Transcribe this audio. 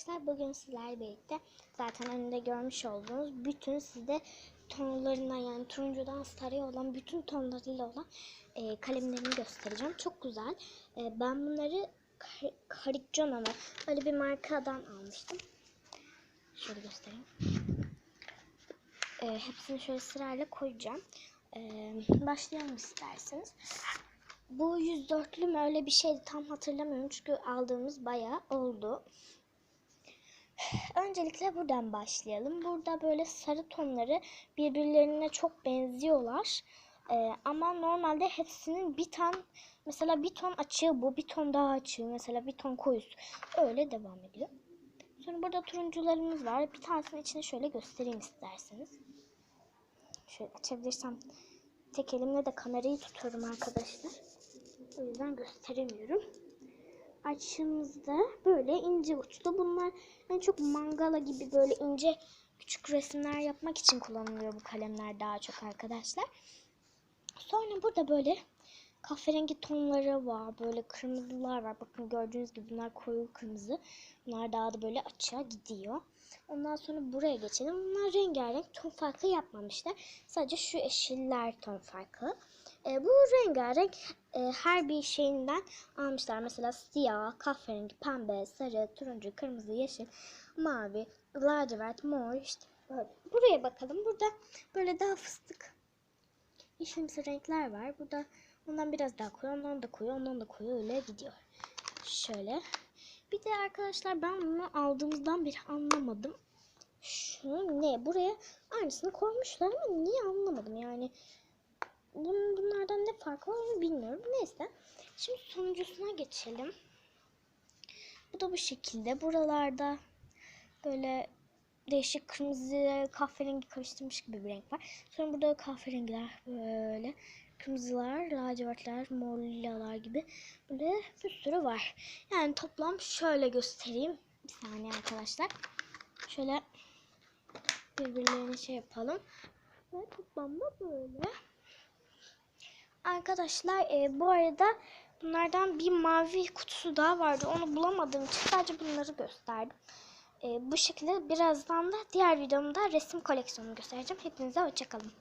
arkadaşlar bugün sizlerle birlikte zaten önünde görmüş olduğunuz bütün size tonlarına yani turuncudan sarıya olan bütün tonlarıyla olan e, kalemlerimi göstereceğim. Çok güzel. E, ben bunları Kar- Caricciona'da öyle bir markadan almıştım. Şöyle göstereyim. E, hepsini şöyle sırayla koyacağım. E, başlayalım isterseniz. Bu 104'lü mü öyle bir şeydi tam hatırlamıyorum çünkü aldığımız bayağı oldu. Öncelikle buradan başlayalım. Burada böyle sarı tonları birbirlerine çok benziyorlar. Ee, ama normalde hepsinin bir ton mesela bir ton açığı bu bir ton daha açığı mesela bir ton koyusu öyle devam ediyor. Sonra burada turuncularımız var. Bir tanesini içine şöyle göstereyim isterseniz. Şöyle açabilirsem tek elimle de kamerayı tutuyorum arkadaşlar. O yüzden gösteremiyorum. Açımızda böyle ince uçlu. Bunlar en çok mangala gibi böyle ince küçük resimler yapmak için kullanılıyor bu kalemler daha çok arkadaşlar. Sonra burada böyle kahverengi tonları var. Böyle kırmızılar var. Bakın gördüğünüz gibi bunlar koyu kırmızı. Bunlar daha da böyle açığa gidiyor. Ondan sonra buraya geçelim. Bunlar rengarenk ton farkı yapmamışlar. Sadece şu yeşiller ton farkı. E, bu rengarenk e, her bir şeyinden almışlar. Mesela siyah, kahverengi, pembe, sarı, turuncu, kırmızı, yeşil, mavi, lacivert, mor işte böyle. Buraya bakalım. Burada böyle daha fıstık yeşilimsi renkler var. Burada ondan biraz daha koyu, ondan da koyu, ondan da koyu öyle gidiyor. Şöyle. Bir de arkadaşlar ben bunu aldığımızdan beri anlamadım. Şu ne? Buraya aynısını koymuşlar ama niye anlamadım yani. Bunun, var onu bilmiyorum. Neyse. Şimdi sonuncusuna geçelim. Bu da bu şekilde. Buralarda böyle değişik kırmızı kahverengi karıştırmış gibi bir renk var. Sonra burada kahverengiler böyle kırmızılar, lacivertler, mor lilalar gibi böyle bir sürü var. Yani toplam şöyle göstereyim. Bir saniye arkadaşlar. Şöyle birbirlerine şey yapalım. Ve toplamda böyle. Arkadaşlar e, bu arada bunlardan bir mavi kutusu daha vardı. Onu bulamadığım için sadece bunları gösterdim. E, bu şekilde birazdan da diğer videomda resim koleksiyonumu göstereceğim. Hepinize hoşçakalın.